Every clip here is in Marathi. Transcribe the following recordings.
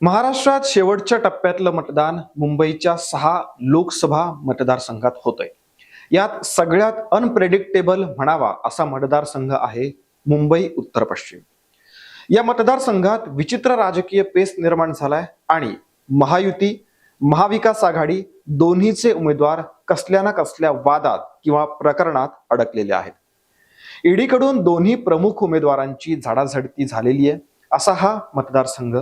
महाराष्ट्रात शेवटच्या टप्प्यातलं मतदान मुंबईच्या सहा लोकसभा मतदारसंघात होतंय. यात सगळ्यात अनप्रेडिक्टेबल म्हणावा असा मतदारसंघ आहे मुंबई उत्तर पश्चिम. या मतदारसंघात विचित्र राजकीय पेस निर्माण झालाय आणि महायुती महाविकास आघाडी दोन्हीचे उमेदवार कसल्या ना कसल्या वादात किंवा प्रकरणात अडकलेले आहेत. ईडीकडून दोन्ही प्रमुख उमेदवारांची झाडाझडती झालेली आहे असा हा मतदारसंघ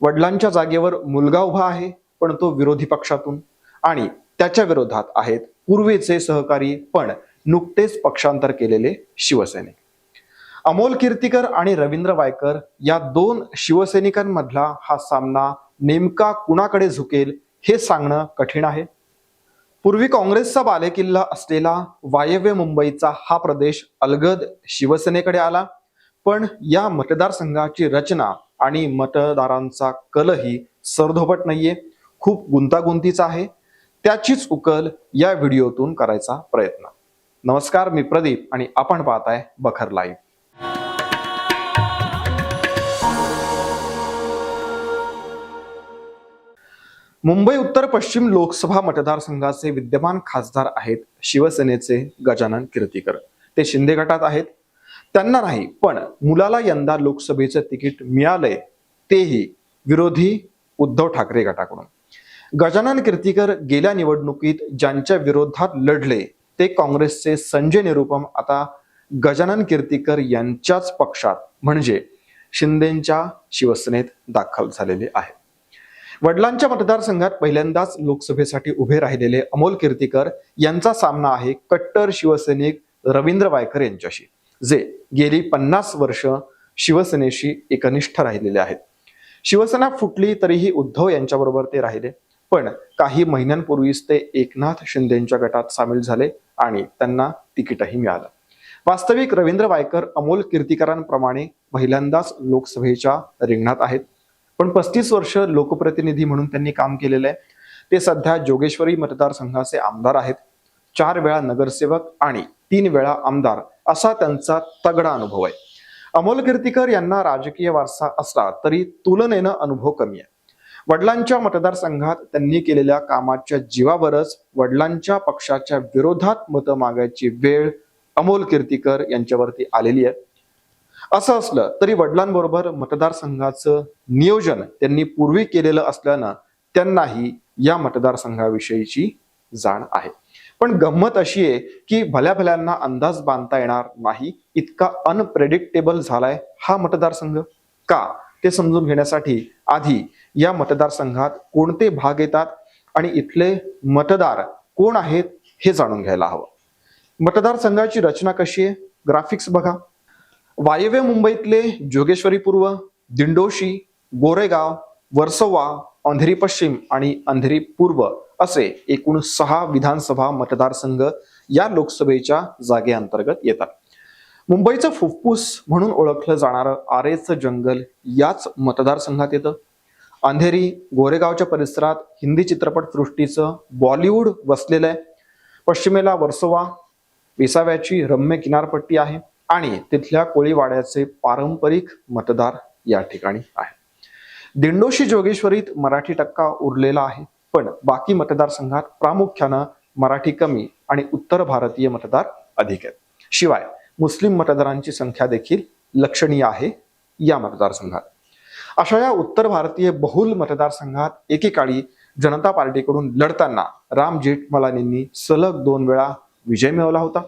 वडिलांच्या जागेवर मुलगा उभा आहे पण तो विरोधी पक्षातून. आणि त्याच्या विरोधात आहेत पूर्वीचे सहकारी पण नुकतेच पक्षांतर केलेले शिवसैनिक. अमोल कीर्तीकर आणि रवींद्र वायकर या दोन शिवसैनिकांमधला हा सामना नेमका कुणाकडे झुकेल हे सांगणं कठीण आहे. पूर्वी काँग्रेसचा बालेकिल्ला असलेला वायव्य मुंबईचा हा प्रदेश अलगद शिवसेनेकडे आला पण या मतदारसंघाची रचना आणि मतदारांचा कलही सरधोपट नाहीये. खूप गुंतागुंतीचा आहे. त्याचीच उकल या व्हिडिओतून करायचा प्रयत्न. नमस्कार मी प्रदीप आणि आपण पाहताय बखर लाईव्ह. मुंबई उत्तर पश्चिम लोकसभा मतदारसंघाचे विद्यमान खासदार आहेत शिवसेनेचे गजानन कीर्तीकर. ते शिंदे गटात आहेत. त्यांना नाही पण मुलाला यंदा लोकसभेचं तिकीट मिळालंय तेही विरोधी उद्धव ठाकरे गटाकडून. गजानन कीर्तीकर गेल्या निवडणुकीत ज्यांच्या विरोधात लढले ते काँग्रेसचे संजय निरुपम आता गजानन कीर्तीकर यांच्याच पक्षात म्हणजे शिंदेच्या शिवसेनेत दाखल झालेले आहे वडिलांच्या मतदारसंघात पहिल्यांदाच लोकसभेसाठी उभे राहिलेले अमोल कीर्तीकर यांचा सामना आहे कट्टर शिवसैनिक रवींद्र वायकर यांच्याशी. जे गेली पन्नास वर्ष शिवसेनेशी एकनिष्ठ राहिलेले आहेत. शिवसेना फुटली तरीही उद्धव यांच्याबरोबर ते राहिले. पण काही महिन्यांपूर्वीच ते एकनाथ शिंदेच्या गटात सामील झाले आणि त्यांना तिकीटही मिळालं. वास्तविक रवींद्र वायकर अमोल कीर्तीकरांप्रमाणे पहिल्यांदाच लोकसभेच्या रिंगणात आहेत. पण पस्तीस वर्ष लोकप्रतिनिधी म्हणून त्यांनी काम केलेलं आहे. ते सध्या जोगेश्वरी मतदारसंघाचे आमदार आहेत. चार वेळा नगरसेवक आणि तीन वेळा आमदार असा त्यांचा तगडा अनुभव आहे. अमोल कीर्तीकर यांना राजकीय वारसा असला तरी तुलनेनं अनुभव कमी आहे. वडिलांच्या मतदारसंघात त्यांनी केलेल्या कामाच्या जीवावरच वडिलांच्या पक्षाच्या विरोधात मतं मागायची वेळ अमोल कीर्तीकर यांच्यावरती आलेली आहे. असं असलं तरी वडिलांबरोबर मतदारसंघाचं नियोजन त्यांनी पूर्वी केलेलं असल्यानं त्यांनाही या मतदारसंघाविषयीची जाण आहे. पण गंमत अशी आहे की भल्या भल्यांना अंदाज बांधता येणार नाही. इतका अनप्रेडिक्टेबल झालाय हा मतदारसंघ. का? ते समजून घेण्यासाठी आधी या मतदारसंघात कोणते भाग येतात आणि इथले मतदार कोण आहेत हे जाणून घ्यायला हवं. मतदारसंघाची रचना कशी आहे? ग्राफिक्स बघा. वायव्य मुंबईतले जोगेश्वरी पूर्व दिंडोशी गोरेगाव वर्सोवा अंधेरी पश्चिम आणि अंधेरी पूर्व असे एकूण सहा विधानसभा मतदारसंघ या लोकसभेच्या जागेअंतर्गत येतात. मुंबईचं फुफ्फुस म्हणून ओळखलं जाणारं आरेचं जंगल याच मतदारसंघात येतं. अंधेरी गोरेगावच्या परिसरात हिंदी चित्रपट सृष्टीचं बॉलिवूड वसलेलं आहे. पश्चिमेला वर्सोवा विसाव्याची रम्य किनारपट्टी आहे आणि तिथल्या कोळीवाड्याचे पारंपरिक मतदार या ठिकाणी आहे दिंडोशी जोगेश्वरीत मराठी टक्का उरलेला आहे. पण बाकी मतदारसंघात प्रामुख्यानं मराठी कमी आणि उत्तर भारतीय मतदार अधिक आहेत. शिवाय मुस्लिम मतदारांची संख्या देखील लक्षणीय आहे या मतदारसंघात. अशा या उत्तर भारतीय बहुल मतदारसंघात एकेकाळी जनता पार्टीकडून लढताना राम जेठमलानींनी सलग दोन वेळा विजय मिळवला होता.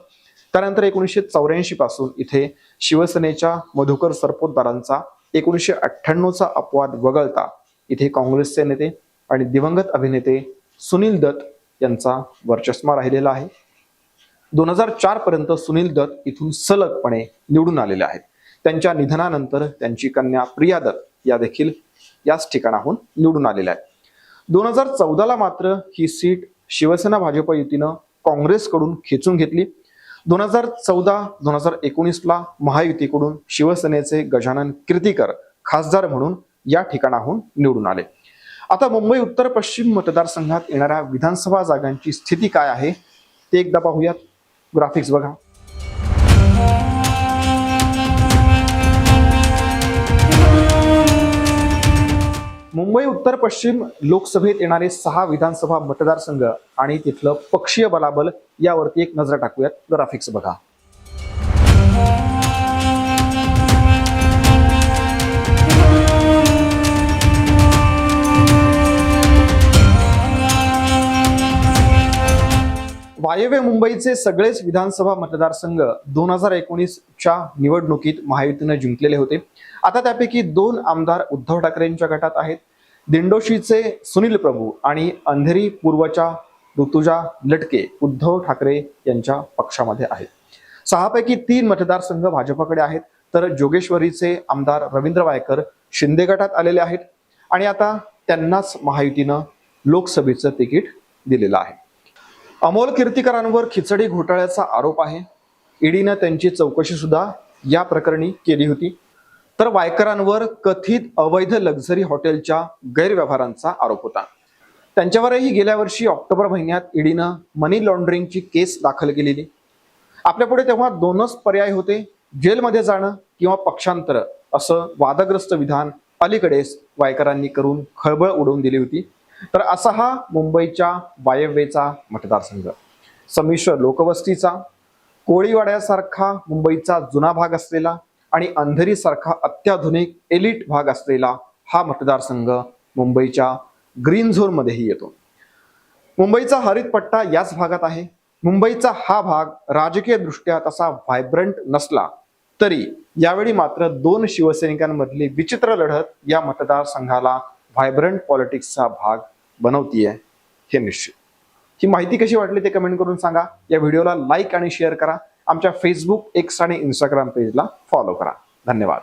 त्यानंतर एकोणीसशे चौऱ्याऐंशी पासून इथे शिवसेनेच्या मधुकर सरपोतदारांचा एकोणीसशे अठ्ठ्याण्णवचा अपवाद वगळता इथे काँग्रेसचे नेते आणि दिवंगत अभिनेते सुनील दत्त यांचा वर्चस्मा राहिलेला आहे. दोन हजार चार पर्यंत सुनील दत्त इथून सलगपणे निवडून आलेले आहेत. त्यांच्या निधनानंतर त्यांची कन्या प्रिया दत्त या देखील याच ठिकाणाहून निवडून आलेल्या आहेत. दोन हजार चौदाला मात्र ही सीट शिवसेना भाजप युतीनं काँग्रेसकडून खेचून घेतली. दोन हजार चौदा दोन हजार एकोणीसला महायुतीकडून शिवसेनेचे गजानन कीर्तीकर खासदार म्हणून या ठिकाणाहून निवडून आले. आता मुंबई उत्तर पश्चिम मतदारसंघात येणाऱ्या विधानसभा जागांची स्थिती काय आहे ते एकदा पाहूयात. ग्राफिक्स बघा. मुंबई उत्तर पश्चिम लोकसभेत येणारे सहा विधानसभा मतदारसंघ आणि तिथलं पक्षीय बलाबल यावरती एक नजर टाकूयात. ग्राफिक्स बघा. वायव्य मुंबईचे सगळेच विधानसभा मतदारसंघ दोन हजार एकोणीसच्या निवडणुकीत महायुतीनं जिंकलेले होते. आता त्यापैकी दोन आमदार उद्धव ठाकरेंच्या गटात आहेत. दिंडोशीचे सुनील प्रभू आणि अंधेरी पूर्वच्या ऋतुजा लटके उद्धव ठाकरे यांच्या पक्षामध्ये आहेत. सहापैकी तीन मतदारसंघ भाजपकडे आहेत. तर जोगेश्वरीचे आमदार रवींद्र वायकर शिंदे गटात आलेले आहेत. आणि आता त्यांनाच महायुतीनं लोकसभेचं तिकीट दिलेलं आहे. अमोल कीर्तीकरांवर खिचडी घोटाळ्याचा आरोप आहे. ईडीनं त्यांची चौकशी सुद्धा या प्रकरणी केली होती. तर वायकरांवर कथित अवैध लक्झरी हॉटेलच्या गैरव्यवहारांचा आरोप होता. त्यांच्यावरही गेल्या वर्षी ऑक्टोबर महिन्यात ईडीनं मनी लॉन्ड्रिंगची केस दाखल केलेली. आपल्यापुढे तेव्हा दोनच पर्याय होते. जेलमध्ये जाणं किंवा पक्षांतर असं वादग्रस्त विधान अलीकडेच वायकरांनी करून खळबळ उडवून दिली होती. तर असा हा मुंबईच्या वायव्येचा मतदारसंघ. संमिश्र लोकवस्तीचा कोळीवाड्यासारखा मुंबईचा जुना भाग असलेला आणि अंधेरीसारखा अत्याधुनिक एलिट भाग असलेला हा मतदारसंघ मुंबईच्या ग्रीन झोनमध्येही येतो. मुंबईचा हरित पट्टा याच भागात आहे. मुंबईचा हा भाग राजकीय दृष्ट्या तसा व्हायब्रंट नसला तरी यावेळी मात्र दोन शिवसैनिकांमधली विचित्र लढत या मतदारसंघाला व्हायब्रंट पॉलिटिक्सचा भाग बनवतीये हे निश्चित. ही माहिती कशी वाटली ते कमेंट करून सांगा. या व्हिडिओला लाईक आणि शेअर करा. आमच्या फेसबुक एक्स आणि इंस्टाग्राम पेजला फॉलो करा. धन्यवाद.